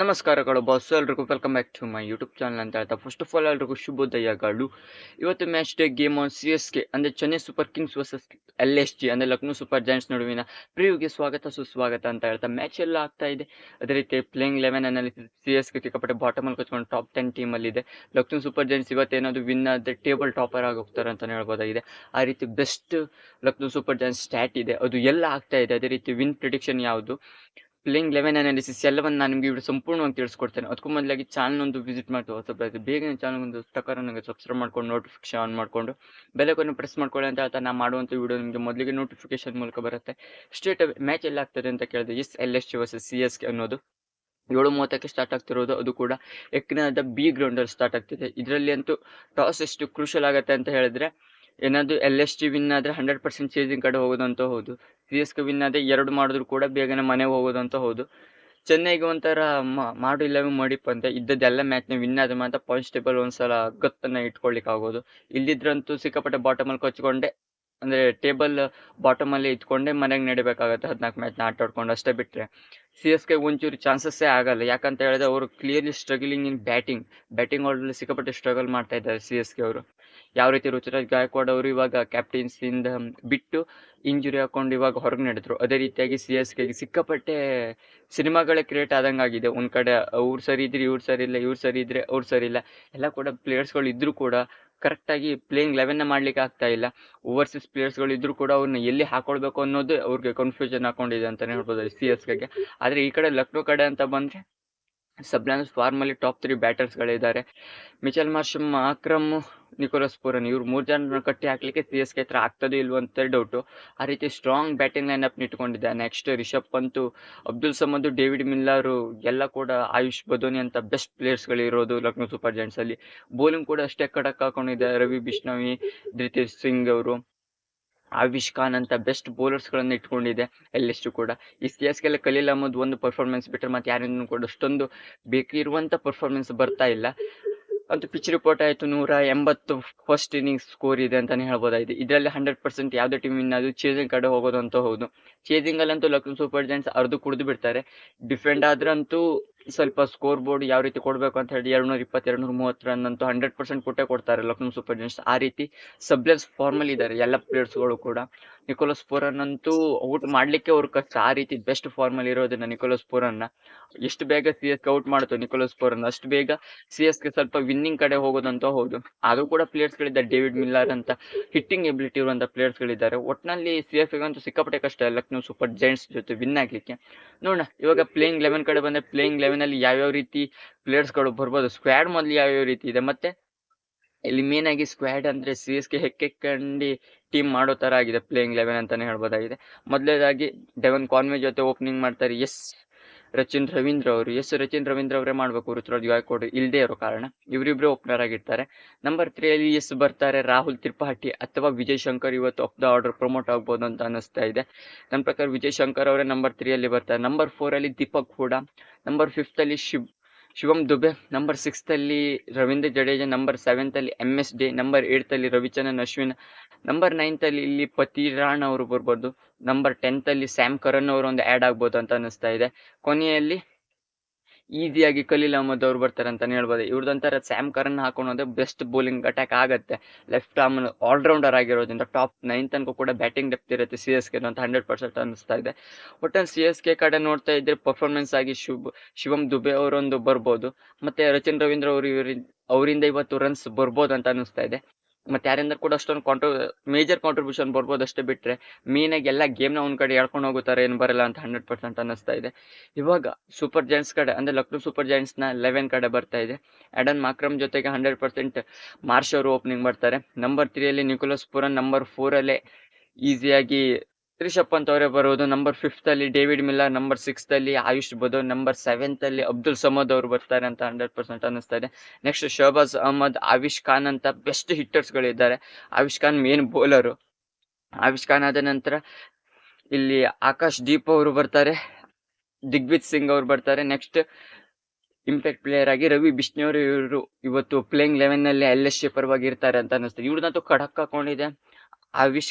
ನಮಸ್ಕಾರಗಳು ಬಾಸ್ ಎಲ್ರಿಗೂ welcome back to my YouTube channel ಅಂತ ಹೇಳ್ತಾ. ಫಸ್ಟ್ ಆಫ್ ಆಲ್ ಎಲ್ರಿಗೂ ಶುಭೋದಯಗಳು. ಇವತ್ತು match day game on C S K ಅಂದರೆ Chennai super kings versus L S G ಅಂದರೆ ಲಕ್ನೋ ಸೂಪರ್ ಜಾಯಿಂಟ್ಸ್ ನಡುವಿನ ಪ್ರಿವ್ಯೂಗೆ ಸ್ವಾಗತ, ಸುಸ್ವಾಗತ ಅಂತ ಹೇಳ್ತಾ. ಮ್ಯಾಚ್ ಎಲ್ಲ ಆಗ್ತಾ ಇದೆ. ಅದೇ ರೀತಿ ಪ್ಲೇಯಿಂಗ್ ಲೆವೆನ್ ಅನ್ನಲ್ಲಿ ಸಿ ಎಸ್ ಕೆ ಸಿಕ್ಕಾಪಟ್ಟೆ ಬಾಟಮಲ್ಲಿ ಕಚ್ಕೊಂಡು ಟಾಪ್ ಟೆನ್ ಟೀಮಲ್ಲಿದೆ ಲಕ್ನೋ ಸೂಪರ್ ಜಾಯಿಂಟ್ಸ್ ಇವತ್ತೇನಾದರೂ ವಿನ್ ಆದರೆ ಟೇಬಲ್ ಟಾಪರ್ ಆಗಿ ಹೋಗ್ತಾರೆ ಅಂತಲೇ ಹೇಳ್ಬೋದಾಗಿದೆ. ಆ ರೀತಿ best Lucknow super giants stat ಇದೆ. ಅದು ಎಲ್ಲ ಆಗ್ತಾ ಇದೆ. ಅದೇ ರೀತಿ ವಿನ್ ಪ್ರಿಡಿಕ್ಷನ್ ಯಾವುದು? ಪ್ಲೇಯಿಂಗ್ ಲೆವೆನ್ ಅನಾಲಿಸಿಸ್ ಎಲ್ಲವನ್ನು ನಾನು ನಿಮಗೆ ಸಂಪೂರ್ಣವಾಗಿ ತಿಳಿಸ್ಕೊಡ್ತೇನೆ. ಅದಕ್ಕೂ ಮೊದಲಾಗಿ ಚಾನಲ್ ಒಂದು ವಿಸಿಟ್ ಮಾಡ್ತು ಹೊಸಬ್ರು ಬೇಗನೆ ಚಾನಲ್ ಒಂದು ಪ್ರಕಾರ ನನಗೆ ಸಬ್ಸ್ಕ್ರೈಬ್ ಮಾಡ್ಕೊಂಡು ನೋಟಿಫಿಕೇಶನ್ ಆನ್ ಮಾಡಿಕೊಂಡು ಬೆಲೆಕನ್ನು ಪ್ರೆಸ್ ಮಾಡ್ಕೊಳ್ಳಿ ಅಂತ ಹೇಳ್ತಾ ನಾನು ಮಾಡುವಂಥ ವಿಡಿಯೋ ನಿಮಗೆ ಮೊದಲಿಗೆ ನೋಟಿಫಿಕೇಶನ್ ಮೂಲಕ ಬರುತ್ತೆ. ಸ್ಟೇಟ್ ಮ್ಯಾಚ್ ಎಲ್ಲ ಆಗ್ತದೆ ಅಂತ ಕೇಳಿದೆ. S, L, S versus C, S K ಅನ್ನೋದು. ಏಳು ಮೂವತ್ತಕ್ಕೆ ಸ್ಟಾರ್ಟ್ ಆಗ್ತಿರೋದು. ಅದು ಕೂಡ ಎಕ್ನಾದ ಬಿ ಗ್ರೌಂಡಲ್ಲಿ ಸ್ಟಾರ್ಟ್ ಆಗ್ತಿದೆ. ಇದರಲ್ಲಿ ಅಂತೂ ಟಾಸ್ ಎಷ್ಟು ಕ್ರೂಷಲ್ ಆಗುತ್ತೆ ಅಂತ ಹೇಳಿದ್ರೆ, ಏನಾದರೂ ಎಲ್ ಎಸ್ ಟಿ ವಿನ್ ಆದರೆ ಹಂಡ್ರೆಡ್ ಪರ್ಸೆಂಟ್ ಚೇಸಿಂಗ್ ಕಡೆ ಹೋಗೋದಂತ ಹೌದು. ಸಿ ಎಸ್ ವಿನ್ ಆದರೆ ಎರಡು ಮಾಡಿದ್ರು ಕೂಡ ಬೇಗನೆ ಮನೆಗೆ ಅಂತ ಹೌದು. ಚೆನ್ನೈಗೆ ಒಂಥರ ಮಾಡು ಇಲ್ಲವೇ ಮಾಡಿಪ್ಪ ಅಂತ ಇದ್ದದ್ದೆಲ್ಲ ಮ್ಯಾಚ್ನ ವಿನ್ ಆದ ಮಾತ್ರ ಪಾಯಿಂಟ್ಸ್ ಟೇಬಲ್ ಒಂದ್ಸಲ ಗತ್ತನ್ನು ಇಟ್ಕೊಳ್ಲಿಕ್ಕೆ ಆಗೋದು. ಇಲ್ಲಿದ್ರಂತೂ ಸಿಕ್ಕಾಪಟ್ಟೆ ಬಾಟಮಲ್ಲಿ ಕೊಚ್ಕೊಂಡೆ, ಅಂದರೆ ಟೇಬಲ್ ಬಾಟಮಲ್ಲಿ ಇಟ್ಕೊಂಡೆ ಮನೆಗೆ ನಡಿಬೇಕಾಗತ್ತೆ ಹದಿನಾಲ್ಕು ಮ್ಯಾಚ್ನ ಆಟ ಆಡ್ಕೊಂಡು ಅಷ್ಟೇ ಬಿಟ್ಟರೆ ಸಿ ಎಸ್ ಕೆ ಒಂಚೂರು ಚಾನ್ಸಸ್ಸೇ ಆಗಲ್ಲ, ಯಾಕಂತ ಹೇಳಿದ್ರೆ ಅವರು clearly struggling in batting batting orderly ಸಿಕ್ಕಾಪಟ್ಟೆ ಸ್ಟ್ರಗಲ್ ಮಾಡ್ತಾ ಇದ್ದಾರೆ ಸಿ ಎಸ್ ಕೆ ಅವರು. ಯಾವ ರೀತಿ ರುಚಿರಾಜ್ ಗಾಯಕ್ವಾಡ್ ಅವರು ಇವಾಗ ಕ್ಯಾಪ್ಟನ್ಸಿಂದ ಬಿಟ್ಟು ಇಂಜುರಿ ಹಾಕೊಂಡು ಇವಾಗ ಹೊರಗೆ ನಡೆದ್ರು. ಅದೇ ರೀತಿಯಾಗಿ ಸಿ ಎಸ್ ಕೆಗೆ ಸಿಕ್ಕಾಪಟ್ಟೆ ಸಿನಿಮಾಗಳೇ ಕ್ರಿಯೇಟ್ ಆದಂಗೆ ಆಗಿದೆ ಒಂದು ಕಡೆ ಅವ್ರು ಸರಿ ಇದ್ರೆ ಇವ್ರು ಸರಿ ಇಲ್ಲ, ಇವ್ರು ಸರಿ ಇದ್ರೆ ಅವ್ರು ಸರಿ ಇಲ್ಲ. ಎಲ್ಲ ಕೂಡ ಪ್ಲೇಯರ್ಸ್ಗಳು ಇದ್ರೂ ಕೂಡ ಕರೆಕ್ಟಾಗಿ ಪ್ಲೇಯಿಂಗ್ ಲೆವೆನ್ನ ಮಾಡ್ಲಿಕ್ಕೆ ಆಗ್ತಾ ಇಲ್ಲ. ಓವರ್ಸೀಸ್ ಪ್ಲೇಯರ್ಸ್ಗಳು ಇದ್ದರೂ ಕೂಡ ಅವ್ರನ್ನ ಎಲ್ಲಿ ಹಾಕೊಳ್ಬೇಕು ಅನ್ನೋದು ಅವ್ರಿಗೆ ಕನ್ಫ್ಯೂಷನ್ ಹಾಕೊಂಡಿದೆ ಅಂತಲೇ ಹೇಳ್ಬೋದು ಸಿ ಎಸ್ ಕೆಗೆ ಆದರೆ ಈ ಕಡೆ ಲಕ್ನೋ ಕಡೆ ಅಂತ ಬಂದರೆ ಸಬ್ಲಾನ್ಸ್ ಫಾರ್ಮಲ್ಲಿ top three ಬ್ಯಾಟರ್ಸ್ಗಳಿದ್ದಾರೆ. Mitchell Marsh Markram Nicholas Pooran, ಇವ್ರು ಮೂರು ಜನ ಕಟ್ಟಿ ಹಾಕ್ಲಿಕ್ಕೆ ಸಿ ಎಸ್ ಕೆ ಹತ್ರ ಆಗ್ತದೋ ಇಲ್ವೋ ಅಂತ ಡೌಟು. ಆ ರೀತಿ ಸ್ಟ್ರಾಂಗ್ ಬ್ಯಾಟಿಂಗ್ ಲೈನಪ್ ಇಟ್ಕೊಂಡಿದ್ದೆ. Next Rishabh Pant, Abdul Samad, David Miller ಎಲ್ಲ ಕೂಡ ಆಯುಷ್ ಬದೋನಿ ಅಂತ ಬೆಸ್ಟ್ ಪ್ಲೇಯರ್ಸ್ಗಳಿರೋದು ಲಕ್ನೋ ಸೂಪರ್ ಜೈಂಟ್ಸಲ್ಲಿ ಬೌಲಿಂಗ್ ಕೂಡ ಅಷ್ಟೇ ಕಡಕ್ ಹಾಕೊಂಡಿದ್ದಾರೆ ರವಿ, ಬಿಷ್ಣವಿ ಧೃತೇಶ್ ಸಿಂಗ್ ಅವರು. ಆವಿಷ್ ಖಾನ್ ಅಂತ ಬೆಸ್ಟ್ ಬೌಲರ್ಸ್ಗಳನ್ನು ಇಟ್ಕೊಂಡಿದೆ ಎಲ್ಲೆಷ್ಟು ಕೂಡ. ಈ ಸಿ ಎಸ್ ಕೆಲ ಖಲೀಲ್ ಅಹಮದ್ ಒಂದು ಪರ್ಫಾರ್ಮೆನ್ಸ್ ಬಿಟ್ಟರೆ ಮತ್ತೆ ಯಾರಿಂದ ಕೂಡ ಅಷ್ಟೊಂದು ಬೇಕಿರುವಂಥ ಪರ್ಫಾರ್ಮೆನ್ಸ್ ಬರ್ತಾ ಇಲ್ಲ. ಅಂತೂ ಪಿಚ್ ರಿಪೋರ್ಟ್ ಆಯಿತು, ನೂರ ಎಂಬತ್ತು ಫಸ್ಟ್ ಇನ್ನಿಂಗ್ಸ್ ಸ್ಕೋರ್ ಇದೆ ಅಂತಲೇ ಹೇಳ್ಬೋದಾಗಿದೆ. ಇದರಲ್ಲಿ ಹಂಡ್ರೆಡ್ ಪರ್ಸೆಂಟ್ ಯಾವುದೇ ಟೀಮ್ ಅದು ಚೇಸಿಂಗ್ ಕಡೆ ಹೋಗೋದು ಅಂತ ಹೌದು. ಚೇಸಿಂಗಲ್ಲಂತೂ ಲಕ್ನೋ ಸೂಪರ್ ಜೈಂಟ್ಸ್ ಅರ್ಧ ಕುಡಿದು ಬಿಡ್ತಾರೆ. ಡಿಫೆಂಡ್ ಆದ್ರಂತೂ ಸ್ವಲ್ಪ ಸ್ಕೋರ್ ಬೋರ್ಡ್ ಯಾವ ರೀತಿ ಕೊಡಬೇಕು ಅಂತ ಹೇಳಿ ಎರಡು ನೂರ ಇಪ್ಪತ್ತು ಎರಡು ನೂರ ಮೂವತ್ತು ರನ್ ಅಂತೂ ಹಂಡ್ರೆಡ್ ಪರ್ಸೆಂಟ್ ಕೊಟ್ಟೆ ಕೊಡ್ತಾರೆ ಲಕ್ನೋ ಸೂಪರ್ ಜೈನ್ಸ್ ಆ ರೀತಿ ಸಬ್ಲೆಸ್ ಫಾರ್ಮಲ್ಲಿ ಇದ್ದಾರೆ ಎಲ್ಲ ಪ್ಲೇಯರ್ಸ್ಗಳು ಕೂಡ. ನಿಕೋಲಸ್ ಪೋರನ್ ಅಂತೂ ಔಟ್ ಮಾಡಲಿಕ್ಕೆ ಅವ್ರ ಕಷ್ಟ. ಆ ರೀತಿ ಬೆಸ್ಟ್ ಫಾರ್ಮಲ್ಲಿ ಇರೋದನ್ನ ನಿಕೋಲಸ್ ಪೂರನ್ನ. ಎಷ್ಟು ಬೇಗ ಸಿ ಎಸ್ ಔಟ್ ಮಾಡ್ತು ನಿಕೋಲಸ್ ಪೋರನ್ ಅಷ್ಟು ಬೇಗ ಸಿ ಎಸ್ ಕೆ ಸ್ವಲ್ಪ ವಿನ್ನಿಂಗ್ ಕಡೆ ಹೋಗೋದಂತ ಹೌದು. ಅದು ಕೂಡ ಪ್ಲೇಯರ್ಸ್ಗಳಿದ್ದಾರೆ ಡೇವಿಡ್ ಮಿಲ್ಲರ್ ಅಂತ ಹಿಟ್ಟಿಂಗ್ ಎಬಿಲಿಟಿ ಇರುವಂಥ ಪ್ಲೇಯರ್ಸ್ಗಳಿದ್ದಾರೆ ಒಟ್ಟಿನಲ್ಲಿ ಸಿ ಎಸ್ ಅಂತೂ ಸಿಕ್ಕಾಪಟ್ಟೆ ಕಷ್ಟ ಲಕ್ನೋ ಸೂಪರ್ ಜೈಂಟ್ಸ್ ಜೊತೆ ವಿನ್ ಆಗಲಿಕ್ಕೆ. ನೋಡೋಣ ಇವಾಗ ಪ್ಲೇಯಿಂಗ್ ಲೆವೆನ್ ಕಡೆ ಬಂದರೆ ಪ್ಲೇಯಿಂಗ್ ಲೆವೆನಲ್ಲಿ ಯಾವ್ಯಾವ ರೀತಿ ಪ್ಲೇಯರ್ಸ್ಗಳು ಬರ್ಬೋದು ಸ್ಕ್ವಾಡ್ ಮೊದಲು ಯಾವ್ಯಾವ ರೀತಿ ಇದೆ, ಮತ್ತೆ ಇಲ್ಲಿ ಮೇನ್ ಆಗಿ ಸ್ಕ್ವಾಡ್ ಅಂದ್ರೆ ಸಿ ಎಸ್ ಕೆ ಹೆಕ್ಕೆಕ್ಕಂಡಿ ಟೀಮ್ ಮಾಡೋ ತರ ಆಗಿದೆ ಪ್ಲೇಯಿಂಗ್ ಲೆವೆನ್ ಅಂತಾನೆ ಹೇಳ್ಬೋದಾಗಿದೆ. ಮೊದಲೇದಾಗಿ ಡೆವನ್ ಕಾನ್ವೆ ಜೊತೆ ಓಪನಿಂಗ್ ಮಾಡ್ತಾರೆ ಎಸ್ ರಚಿನ್ ರವೀಂದ್ರ ಅವರು. ಎಸ್ ರಚಿನ್ ರವೀಂದ್ರ ಅವರೇ ಮಾಡಬೇಕು ಋತುರಾಜ್ ಗಾಯಕ್ವಾಡ್ ಇಲ್ಲದೆ ಇರೋ ಕಾರಣ ಇವರಿಬ್ರು ಓಪನರ್ ಆಗಿರ್ತಾರೆ. ನಂಬರ್ ತ್ರೀಯಲ್ಲಿ ಎಸ್ ಬರ್ತಾರೆ ರಾಹುಲ್ ತ್ರಿಪಾಠಿ ಅಥವಾ ವಿಜಯ್ ಶಂಕರ್. ಇವತ್ತು ಆಫ್ ಆರ್ಡರ್ ಪ್ರಮೋಟ್ ಆಗ್ಬೋದು ಅಂತ ಅನಿಸ್ತಾ ಇದೆ. ನನ್ನ ಪ್ರಕಾರ ವಿಜಯ್ ಶಂಕರ್ ಅವರೇ ನಂಬರ್ ತ್ರೀಯಲ್ಲಿ ಬರ್ತಾರೆ. ನಂಬರ್ ಫೋರಲ್ಲಿ ದೀಪಕ್ ಕೂಡ. ನಂಬರ್ ಫಿಫ್ತಲ್ಲಿ ಶಿವ್ ಶಿವಮ್ ದುಬೆ ನಂಬರ್ ಸಿಕ್ಸ್ತಲ್ಲಿ ರವೀಂದ್ರ ಜಡೇಜಾ ನಂಬರ್ ಸೆವೆಂತಲ್ಲಿ ಎಂ ಎಸ್ ಡಿ ನಂಬರ್ ಏಯ್ತಲ್ಲಿ ರವಿಚಂದ್ರನ್, ಅಶ್ವಿನ್ ನಂಬರ್ ನೈನ್ತಲ್ಲಿ ಇಲ್ಲಿ ಪತಿ ರಾಣ್ ಅವರು ಬರ್ಬೋದು ನಂಬರ್ ಟೆಂತಲ್ಲಿ ಸ್ಯಾಮ್ ಕರನ್ ಅವರು ಒಂದು ಆ್ಯಡ್ ಆಗ್ಬೋದು ಅಂತ ಅನಿಸ್ತಾ ಇದೆ. ಕೊನೆಯಲ್ಲಿ ಈಸಿಯಾಗಿ ಕಲೀಲ್ ಅಹಮದ್ ಅವ್ರು ಬರ್ತಾರೆ ಅಂತಾನೆ ಹೇಳ್ಬೋದು. ಇವ್ರದೊಂಥರ ಸ್ಯಾಮ್ ಕರನ್ ಹಾಕೊಂಡೋದ್ರೆ ಬೆಸ್ಟ್ ಬೌಲಿಂಗ್ ಅಟ್ಯಾಕ್ ಆಗುತ್ತೆ. ಲೆಫ್ಟ್ ಆರ್ಮ್ ಆಲ್ರೌಂಡರ್ ಆಗಿರೋದ್ರಿಂದ ಟಾಪ್ ನೈನ್ ತನಕ ಕೂಡ ಬ್ಯಾಟಿಂಗ್ ಡೆಪ್ತ್ ಇರುತ್ತೆ ಸಿ ಎಸ್ ಕೆ ಅಂತ ಹಂಡ್ರೆಡ್ ಪರ್ಸೆಂಟ್ ಅನಿಸ್ತಾ ಇದೆ. ಒಟ್ಟಲ್ಲಿ ಸಿ ಎಸ್ ಕೆ ಕಡೆ ನೋಡ್ತಾ ಇದ್ರೆ ಪರ್ಫಾರ್ಮೆನ್ಸ್ ಆಗಿ ಶುಭ್ ಶಿವಮ್ ದುಬೆ ಅವರೊಂದು ಬರ್ಬೋದು. ಮತ್ತೆ ರಚಿನ್ ರವೀಂದ್ರ ಅವರು ಇವರಿಂದ ಅವರಿಂದ ಇವತ್ತು ರನ್ಸ್ ಬರ್ಬೋದು ಅಂತ ಅನಿಸ್ತಾ ಇದೆ. ಮತ್ತೆ ಯಾರಿಂದ ಕೂಡ ಅಷ್ಟೊಂದು ಕಾಂಟ್ರ ಮೇಜರ್ ಕಾಂಟ್ರಿಬ್ಯೂಷನ್ ಬರ್ಬೋದು ಅಷ್ಟೇ ಬಿಟ್ಟರೆ ಮೇನಾಗಿ ಎಲ್ಲ ಗೇಮ್ನ ಒಂದು ಕಡೆ ಎಳ್ಕೊಂಡು ಹೋಗುತ್ತಾರೆ, ಏನು ಬರಲ್ಲ ಅಂತ ಹಂಡ್ರೆಡ್ ಪರ್ಸೆಂಟ್ ಅನ್ನಿಸ್ತಾ ಇದೆ. ಇವಾಗ ಸೂಪರ್ ಜಾಯಿಂಟ್ಸ್ ಕಡೆ, ಅಂದರೆ ಲಕ್ನೋ ಸೂಪರ್ ಜಾಯಿಂಟ್ಸ್ನ ಲೆವೆನ್ ಕಡೆ ಬರ್ತಾ ಇದೆ. ಆಡನ್ ಮಾಕ್ರಮ್ ಜೊತೆಗೆ ಹಂಡ್ರೆಡ್ ಪರ್ಸೆಂಟ್ ಮಾರ್ಷ್ ಅವರು ಓಪನಿಂಗ್ ಮಾಡ್ತಾರೆ. ನಂಬರ್ ತ್ರೀಯಲ್ಲಿ ನಿಕೋಲಸ್ ಪುರನ್ ನಂಬರ್ ಫೋರಲ್ಲೇ ಈಸಿಯಾಗಿ ರಿಷಬ್ ಪಂತ್ ಅವರೇ ಬರೋದು. ನಂಬರ್ ಫಿಫ್ತಲ್ಲಿ ಡೇವಿಡ್ ಮಿಲ್ಲರ್ ನಂಬರ್ ಸಿಕ್ಸ್ತಲ್ಲಿ ಆಯುಷ್ ಬದೋ ನಂಬರ್ ಸೆವೆಂತಲ್ಲಿ ಅಬ್ದುಲ್ ಸಮದ್ ಅವರು ಬರ್ತಾರೆ ಅಂತ ಹಂಡ್ರೆಡ್ ಪರ್ಸೆಂಟ್ ಅನ್ನಿಸ್ತಾ ಇದೆ. ನೆಕ್ಸ್ಟ್ ಶಹಬಾಜ್ ಅಹಮದ್, ಆವಿಷ್ ಖಾನ್ ಅಂತ ಬೆಸ್ಟ್ ಹಿಟ್ಟರ್ಸ್ಗಳಿದ್ದಾರೆ ಆವಿಷ್ ಖಾನ್ ಮೇನ್ ಬೌಲರು ಆವಿಶ್ ಖಾನ್ ಆದ ನಂತರ ಇಲ್ಲಿ ಆಕಾಶ್ ದೀಪ್ ಅವರು ಬರ್ತಾರೆ. ದಿಗ್ವಿಜ್ ಸಿಂಗ್ ಅವರು ಬರ್ತಾರೆ. ನೆಕ್ಸ್ಟ್ ಇಂಪ್ಯಾಕ್ಟ್ ಪ್ಲೇಯರ್ ಆಗಿ ರವಿ ಬಿಷ್ಣು ಇವರು ಇವತ್ತು ಪ್ಲೇಯಿಂಗ್ ಲೆವೆನ್ನಲ್ಲಿ ಎಲ್ ಎಸ್ ಪರವಾಗಿ ಇರ್ತಾರೆ ಅಂತ ಅನಿಸ್ತದೆ ಇವ್ರದಂತೂ ಖಡಕ್ ಹಾಕೊಂಡಿದೆ.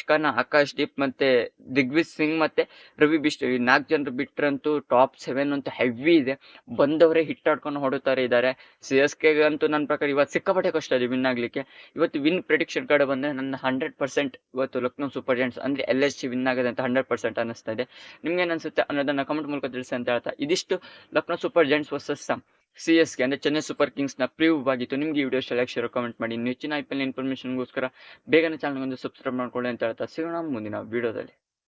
ಖಾನ್, ಆಕಾಶ್ ದೀಪ್ ಮತ್ತೆ ದಿಗ್ವಿಜ್ ಸಿಂಗ್ ಮತ್ತೆ ರವಿ ಬಿಷ್ಟು ಈ ನಾಲ್ಕು ಜನರು ಬಿಟ್ರಂತೂ ಟಾಪ್ ಸೆವೆನ್ ಅಂತೂ ಹೆವಿ ಇದೆ. ಬಂದವರೇ ಹಿಟ್ ಆಡ್ಕೊಂಡು ಹೊಡುತ್ತಾರೆ ಇದ್ದಾರೆ ಸಿ ಎಸ್ ಕೆಗಂತೂ ನನ್ನ ಪ್ರಕಾರ ಇವತ್ತು ಸಿಕ್ಕಾಪಟ್ಟೆ ಕಷ್ಟ ಇದೆ ವಿನ್ ಆಗಲಿಕ್ಕೆ. ಇವತ್ತು ವಿನ್ ಪ್ರಿಡಿಕ್ಷನ್ ಕಡೆ ಬಂದರೆ ನನ್ನ ಹಂಡ್ರೆಡ್ ಪರ್ಸೆಂಟ್ ಇವತ್ತು ಲಕ್ನೋ ಸೂಪರ್ ಜೆಂಟ್ಸ್ ಅಂದರೆ ಎಲ್ ಎಸ್ ಜಿ ವಿನ್ ಆಗಿದೆ ಅಂತ ಹಂಡ್ರೆಡ್ ಪರ್ಸೆಂಟ್ ಅನ್ನಿಸ್ತಾ ಇದೆ. ನಿಮ್ಗೆ ಏನು ಅನಿಸುತ್ತೆ ಅನ್ನೋದನ್ನ ಕಮೆಂಟ್ ಮೂಲಕ ತಿಳಿಸಿ ಅಂತ ಹೇಳ್ತಾ ಇದಿಷ್ಟು Lucknow super giants versus C K ಅಂದರೆ ಚೆನ್ನೈ ಸೂಪರ್ ಕಿಂಗ್ಸ್ನ ಪ್ರೀವ್ ಆಗಿತ್ತು ನಿಮಗೆ ಈ ವಿಡಿಯೋ ಲೈಕ್ ಶೇರ್ ಕಮೆಂಟ್ ಮಾಡಿ. ಹೆಚ್ಚಿನ ಐ ಪಿ ಎಲ್ ಇನ್ಫಾರ್ಮೇಷನ್ಗೋಸ್ಕರ ಬೇಗನೆ ಚಾನಲ್ಗೊಂದು ಸಬ್ಸ್ಕ್ರೈಬ್ ಮಾಡ್ಕೊಳ್ಳಿ ಅಂತ ಹೇಳ್ತಾ ಸಿಗೋಣ ಮುಂದಿನ ವಿಡಿಯೋದಲ್ಲಿ